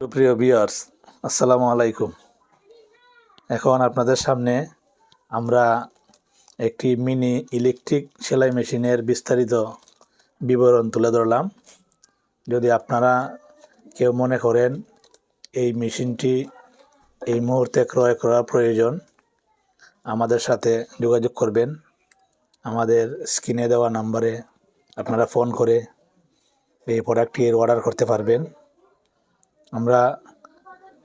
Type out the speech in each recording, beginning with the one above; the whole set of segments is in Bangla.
সুপ্রিয় বিয়ার্স আসসালামু আলাইকুম। এখন আপনাদের সামনে আমরা একটি মিনি ইলেকট্রিক সেলাই মেশিনের বিস্তারিত বিবরণ তুলে ধরলাম। যদি আপনারা কেউ মনে করেন এই মেশিনটি এই মুহূর্তে ক্রয় করা প্রয়োজন, আমাদের সাথে যোগাযোগ করবেন। আমাদের স্ক্রিনে দেওয়া নাম্বারে আপনারা ফোন করে এই প্রোডাক্টটির অর্ডার করতে পারবেন। আমরা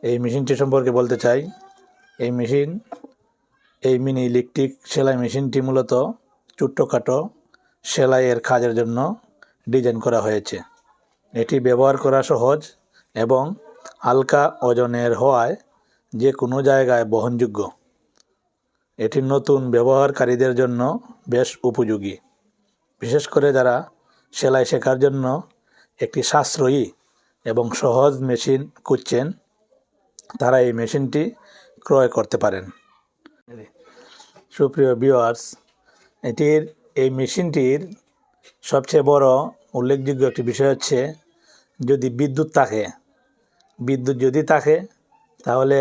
এই মেশিনটি সম্পর্কে বলতে চাই। এই মেশিন, এই মিনি ইলেকট্রিক সেলাই মেশিনটি মূলত ছোট্টখাটো সেলাইয়ের কাজের জন্য ডিজাইন করা হয়েছে। এটি ব্যবহার করা সহজ এবং হালকা ওজনের হওয়ায় যে কোনো জায়গায় বহনযোগ্য। এটি নতুন ব্যবহারকারীদের জন্য বেশ উপযোগী। বিশেষ করে যারা সেলাই শেখার জন্য একটি সাশ্রয়ী এবং সহজ মেশিন খুঁজছেন, তারা এই মেশিনটি ক্রয় করতে পারেন। সুপ্রিয় ভিউয়ার্স, এটির, এই মেশিনটির সবচেয়ে বড় উল্লেখযোগ্য একটি বিষয় হচ্ছে, যদি বিদ্যুৎ থাকে, বিদ্যুৎ যদি থাকে, তাহলে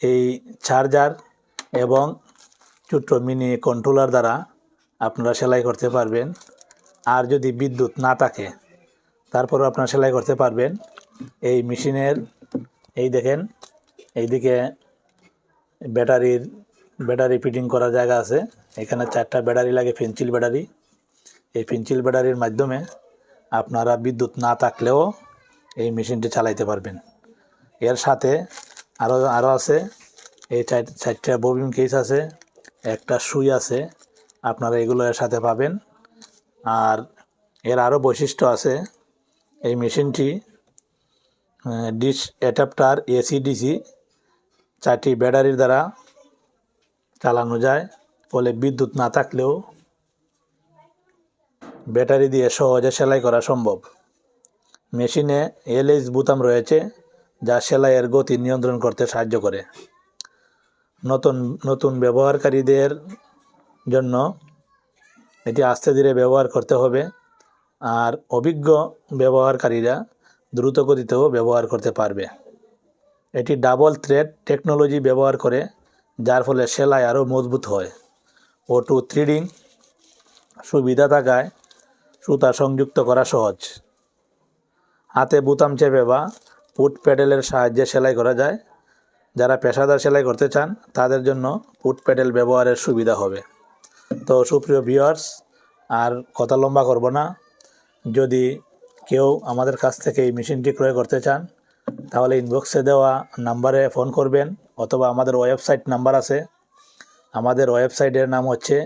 এই চার্জার এবং ছোট্ট মিনি কন্ট্রোলার দ্বারা আপনারা সেলাই করতে পারবেন। আর যদি বিদ্যুৎ না থাকে তারপরও আপনারা সেলাই করতে পারবেন। এই মেশিনের, এই দেখেন, এইদিকে ব্যাটারির, ব্যাটারি ফিটিং করার জায়গা আছে। এখানে চারটা ব্যাটারি লাগে, পেন্সিল ব্যাটারি। এই পেন্সিল ব্যাটারির মাধ্যমে আপনারা বিদ্যুৎ না থাকলেও এই মেশিনটি চালাইতে পারবেন। এর সাথে আরও আরও আছে, এই চার, চারটা ববিন কেস আছে, একটা সুই আছে, আপনারা এগুলো এর সাথে পাবেন। আর এর আরও বৈশিষ্ট্য আছে এই মেশিনটি ডিস অ্যাডাপ্টার এসি ডিসি চারটি ব্যাটারির দ্বারা চালানো যায়। ফলে বিদ্যুৎ না থাকলেও ব্যাটারি দিয়ে সহজে সেলাই করা সম্ভব। মেশিনে এলএইচ বোতাম রয়েছে, যা সেলাইয়ের গতি নিয়ন্ত্রণ করতে সাহায্য করে। নতুন নতুন ব্যবহারকারীদের জন্য এটি আস্তে ধীরে ব্যবহার করতে হবে। আর অভিজ্ঞ ব্যবহারকারীরা দ্রুত গতিতেও ব্যবহার করতে পারবে। এটি ডাবল থ্রেড টেকনোলজি ব্যবহার করে, যার ফলে সেলাই আরও মজবুত হয়। ও টু থ্রিডিং সুবিধা থাকায় সুতা সংযুক্ত করা সহজ। হাতে বুতাম চেপে বা ফুট প্যাডেলের সাহায্যে সেলাই করা যায়। যারা পেশাদার সেলাই করতে চান, তাদের জন্য ফুট প্যাডেল ব্যবহারের সুবিধা হবে। তো সুপ্রিয় ভিউয়ার্স আর কথা লম্বা করব না। যদি কেউ আমাদের কাছ থেকে এই মেশিনটি ক্রয় করতে চান, তাহলে ইনবক্সে দেওয়া নাম্বারে ফোন করবেন অথবা আমাদের ওয়েবসাইট নাম্বার আছে। আমাদের ওয়েবসাইটের নাম হচ্ছে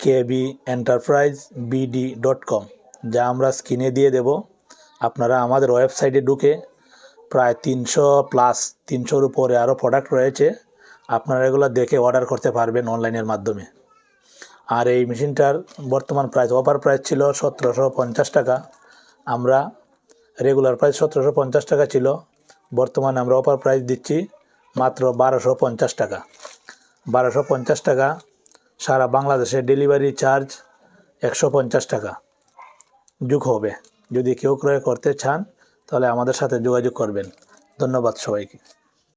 KB enterprise BD dot com যা আমরা স্ক্রিনে দিয়ে দেব। আপনারা আমাদের ওয়েবসাইটে ঢুকে প্রায় তিনশো প্লাস তিনশোর উপরে আরও প্রোডাক্ট রয়েছে। আপনারা এগুলো দেখে অর্ডার করতে পারবেন অনলাইনের মাধ্যমে। আর এই মেশিনটার বর্তমান প্রাইস অফার প্রাইস ছিল সতেরোশো পঞ্চাশ টাকা। আমরা রেগুলার প্রাইস সতেরোশো পঞ্চাশ টাকা ছিল, বর্তমানে আমরা অফার প্রাইস দিচ্ছি মাত্র বারোশো পঞ্চাশ টাকা। বারোশো পঞ্চাশ টাকা সারা বাংলাদেশে ডেলিভারি চার্জ একশো পঞ্চাশ টাকা। যোগ হবে। যদি কেউ ক্রয় করতে চান, তাহলে আমাদের সাথে যোগাযোগ করবেন। ধন্যবাদ সবাইকে।